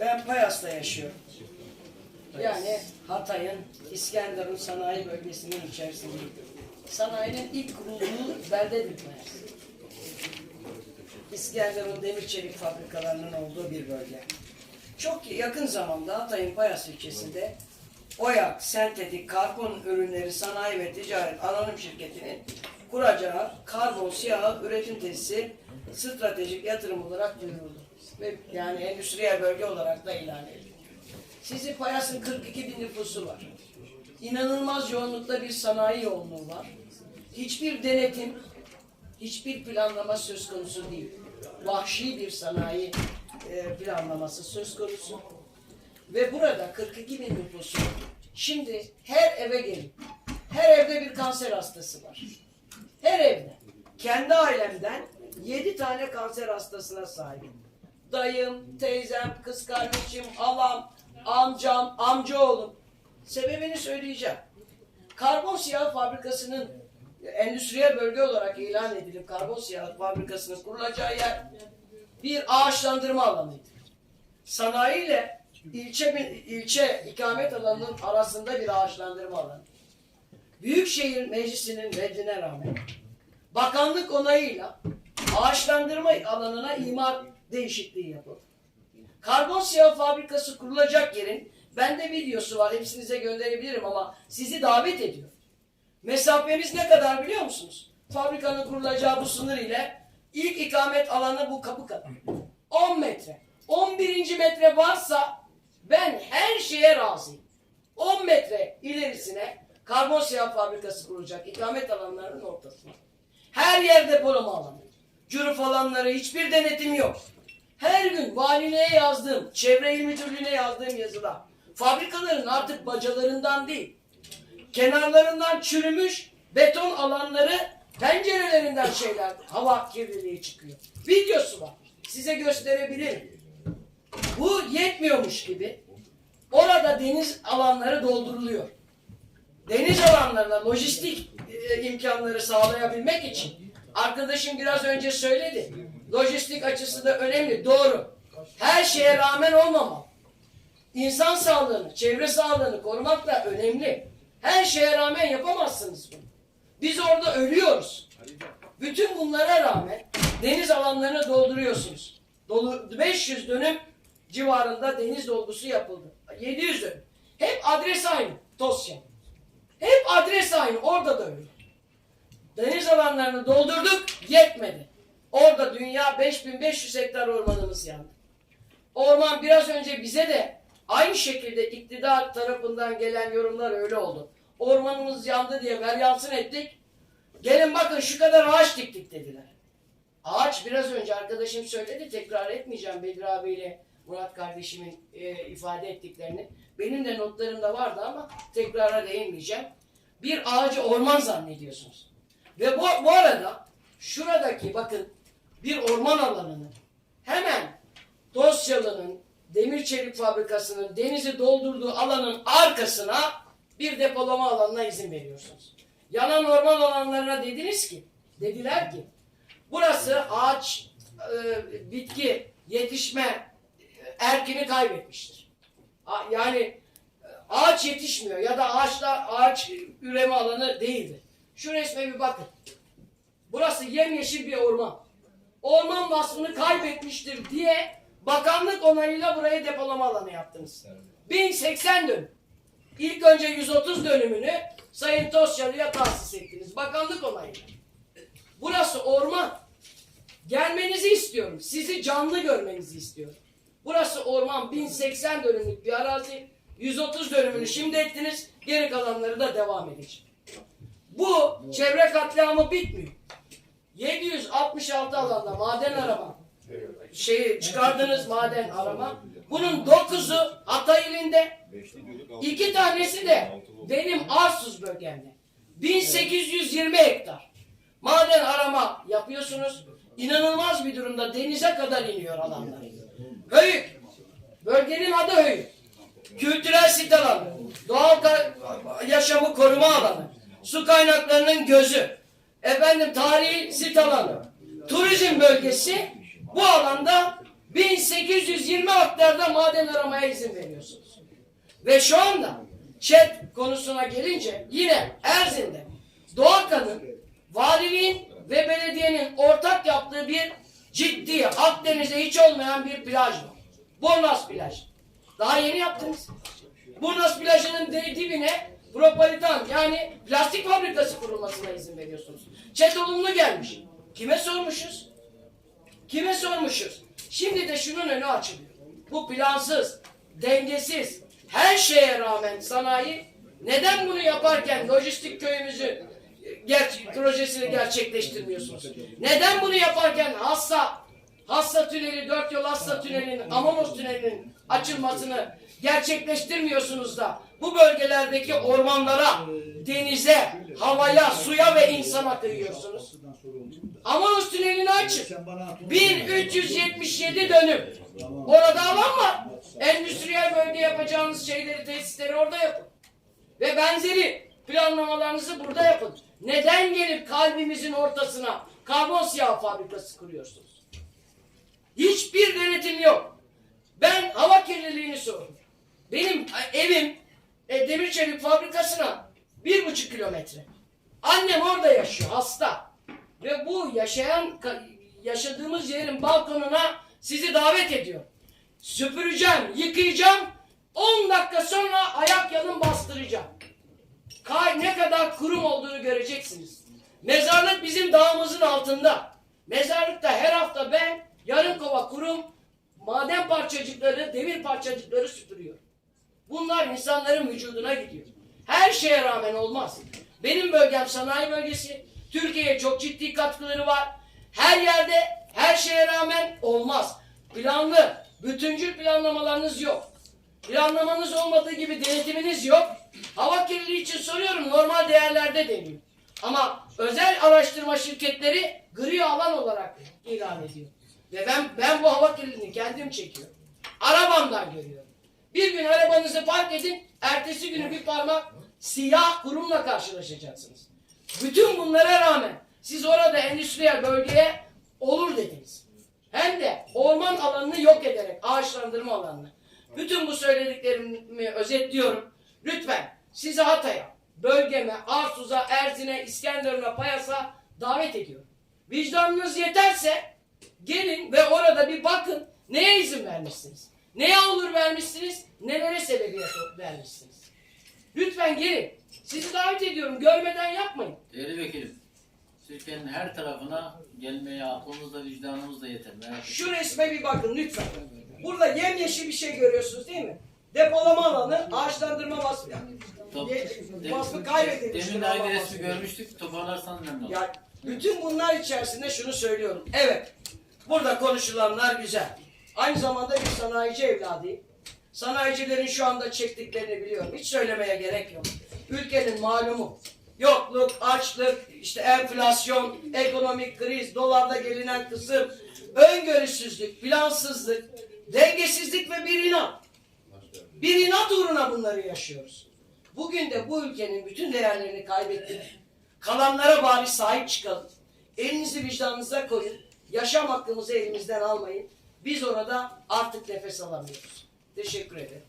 Ben Payas'ta yaşıyorum. Yani Hatay'ın İskenderun sanayi bölgesinin içerisindeyim. Sanayinin ilk kurulduğu beldedir Payas. İskenderun demir çelik fabrikalarının olduğu bir bölge. Çok yakın zamanda Hatay'ın Payas ilçesinde OYAK Sentetik Karbon Ürünleri Sanayi ve Ticaret Anonim Şirketi'nin kuracağı karbon siyahı üretim tesisi stratejik yatırım olarak duyuruldu. Ve yani endüstriyel bölge olarak da ilan edildi. Sizi Payas'ın 42 bin nüfusu var. İnanılmaz yoğunlukta bir sanayi yoğunluğu var. Hiçbir denetim, hiçbir planlama söz konusu değil. Vahşi bir sanayi e, planlaması söz konusu. Ve burada 42 bin nüfusu. Şimdi her eve gelin. Her evde bir kanser hastası var. Her evde. Kendi ailemden 7 tane kanser hastasına sahibim. Dayım, teyzem, kız kardeşim, halam, amcam, amcaoğlum. Sebebini söyleyeceğim. Karbon siyahı fabrikasının endüstriyel bölge olarak ilan edilip karbon siyahı fabrikasının kurulacağı yer bir ağaçlandırma alanıydı. Sanayi ile ilçe, ilçe ikamet alanının arasında bir ağaçlandırma alanı. Büyükşehir Meclisi'nin reddine rağmen bakanlık onayıyla ağaçlandırma alanına imar değişikliği yapıldı. Karbon siyah fabrikası kurulacak yerin bende videosu var hepsinize gönderebilirim ama sizi davet ediyor. Mesafemiz ne kadar biliyor musunuz? Fabrikanın kurulacağı bu sınır ile ilk ikamet alanı bu kapı kadar. 10 metre. 11. metre varsa ben her şeye razıyım. 10 metre ilerisine karbon siyah fabrikası kurulacak ikamet alanlarının ortasına. Her yer depolama alanı. Cüruf alanları hiçbir denetim yok. Her gün valiliğe yazdığım, çevre il müdürlüğüne yazdığım yazıda fabrikaların artık bacalarından değil, kenarlarından çürümüş beton alanları pencerelerinden şeyler, hava kirliliği çıkıyor. Videosu var. Size gösterebilirim. Bu yetmiyormuş gibi orada deniz alanları dolduruluyor. Deniz alanlarına lojistik e, imkanları sağlayabilmek için arkadaşım biraz önce söyledi. Lojistik açısı da önemli. Doğru. Her şeye rağmen olmamalı. İnsan sağlığını, çevre sağlığını korumak da önemli. Her şeye rağmen yapamazsınız bunu. Biz orada ölüyoruz. Bütün bunlara rağmen deniz alanlarını dolduruyorsunuz. Dolu 500 dönüm civarında deniz dolgusu yapıldı. 700 dönüm. Hep adres aynı. Tosya. Hep adres aynı. Orada da öyle. Deniz alanlarını doldurduk. Yetmedi. Orada dünya 5500 hektar ormanımız yandı. Orman biraz önce bize de aynı şekilde iktidar tarafından gelen yorumlar öyle oldu. Ormanımız yandı diye veryansın ettik. Gelin bakın şu kadar ağaç diktik dediler. Ağaç biraz önce arkadaşım söyledi tekrar etmeyeceğim Bedir abiyle Murat kardeşimin e, ifade ettiklerini. Benim de notlarımda vardı ama tekrara değinmeyeceğim. Bir ağacı orman zannediyorsunuz. Ve bu, bu arada şuradaki bakın bir orman alanını hemen Dosyalı'nın demir çelik fabrikasının denizi doldurduğu alanın arkasına bir depolama alanına izin veriyorsunuz. Yanan orman alanlarına dediniz ki, dediler ki burası ağaç, e, bitki, yetişme e, erkini kaybetmiştir. A- Yani e, ağaç yetişmiyor ya da ağaçlar ağaç üreme alanı değildir. Şu resme bir bakın. Burası yemyeşil bir orman. Orman vasfını kaybetmiştir diye bakanlık onayıyla buraya depolama alanı yaptınız. 1080 dönüm. İlk önce 130 dönümünü Sayın Tosyalı'ya tahsis ettiniz. Bakanlık onayıyla. Burası orman. Gelmenizi istiyorum. Sizi canlı görmenizi istiyorum. Burası orman 1080 dönümlük bir arazi. 130 dönümünü şimdi ettiniz. Geri kalanları da devam edecek. Bu çevre katliamı bitmiyor. 766 alanda maden arama. Şeyi çıkardınız maden arama. Bunun 9'u Hatay ilinde. iki tanesi de benim Arsuz bölgemde. 1820 hektar. Maden arama yapıyorsunuz. İnanılmaz bir durumda denize kadar iniyor alanlar. Höyük. Bölgenin adı Höyük. Kültürel sit alanı. Doğal yaşamı koruma alanı. Su kaynaklarının gözü. Efendim tarihi sit alanı. Turizm bölgesi bu alanda 1820 aktarda maden aramaya izin veriyorsunuz. Ve şu anda ÇED konusuna gelince yine Erzin'de Doğakan'ın valiliğin ve belediyenin ortak yaptığı bir ciddi Akdeniz'de hiç olmayan bir plaj var. Bornaz plaj. Daha yeni yaptınız. Burnas plajının dibine Propolitan yani plastik fabrikası kurulmasına izin veriyorsunuz. Çet olumlu gelmiş. Kime sormuşuz? Kime sormuşuz? Şimdi de şunun önü açılıyor. Bu plansız, dengesiz, her şeye rağmen sanayi neden bunu yaparken lojistik köyümüzün ger- projesini gerçekleştirmiyorsunuz? Neden bunu yaparken hassa Hassa Tüneli, Dört Yol Hassa Tüneli'nin, Amanos Tüneli'nin açılmasını gerçekleştirmiyorsunuz da bu bölgelerdeki ormanlara, denize, havaya, suya ve insana kıyıyorsunuz. Amanos Tüneli'ni açın. 1377 dönüm. Orada alan var. Endüstriyel bölge yapacağınız şeyleri, tesisleri orada yapın. Ve benzeri planlamalarınızı burada yapın. Neden gelip kalbimizin ortasına karbon siyah fabrikası kuruyorsunuz? Hiçbir denetim yok. Ben hava kirliliğini sordum. Benim evim e, demir çelik fabrikasına bir buçuk kilometre. Annem orada yaşıyor hasta. Ve bu yaşayan yaşadığımız yerin balkonuna sizi davet ediyor. Süpüreceğim, yıkayacağım. 10 dakika sonra ayak yalın bastıracağım. Kay ne kadar kurum olduğunu göreceksiniz. Mezarlık bizim dağımızın altında. Mezarlıkta her hafta ben yarım kova kurum maden parçacıkları, demir parçacıkları süpürüyorum. Bunlar insanların vücuduna gidiyor. Her şeye rağmen olmaz. Benim bölgem sanayi bölgesi. Türkiye'ye çok ciddi katkıları var. Her yerde her şeye rağmen olmaz. Planlı, bütüncül planlamalarınız yok. Planlamanız olmadığı gibi denetiminiz yok. Hava kirliliği için soruyorum normal değerlerde deniyor. Ama özel araştırma şirketleri gri alan olarak ilan ediyor. Ve ben ben bu hava kirliliğini kendim çekiyorum. Arabamdan görüyorum. Bir gün arabanızı park edin, ertesi günü bir parmak siyah kurumla karşılaşacaksınız. Bütün bunlara rağmen siz orada endüstriyel bölgeye olur dediniz. Hem de orman alanını yok ederek ağaçlandırma alanını. Bütün bu söylediklerimi özetliyorum. Lütfen sizi Hatay'a, bölgeme, Arsuz'a, Erzin'e, İskenderun'a, Payas'a davet ediyorum. Vicdanınız yeterse bir bakın neye izin vermişsiniz. Neye olur vermişsiniz, nelere sebebiyet vermişsiniz. Lütfen gelin. Sizi davet ediyorum. Görmeden yapmayın. Değerli vekilim, Türkiye'nin her tarafına gelmeye aklımızda vicdanımız da yeter. Merak. Şu resme bir bakın lütfen. Burada yemyeşil bir şey görüyorsunuz değil mi? Depolama alanı, ağaçlandırma vasfı. Top- vasfı kaybedilmiş. Demin de aynı resmi görmüştük. Toparlarsan memnun olurum. Ya bütün bunlar içerisinde şunu söylüyorum. Evet. Burada konuşulanlar güzel. Aynı zamanda bir sanayici evladıyım. Sanayicilerin şu anda çektiklerini biliyorum. Hiç söylemeye gerek yok. Ülkenin malumu. Yokluk, açlık, işte enflasyon, ekonomik kriz, dolarda gelinen kısım, öngörüsüzlük, plansızlık, dengesizlik ve bir inat. Bir inat uğruna bunları yaşıyoruz. Bugün de bu ülkenin bütün değerlerini kaybettik. Kalanlara bari sahip çıkalım. Elinizi vicdanınıza koyun. Yaşam hakkımızı elimizden almayın. Biz orada artık nefes alamıyoruz. Teşekkür ederim.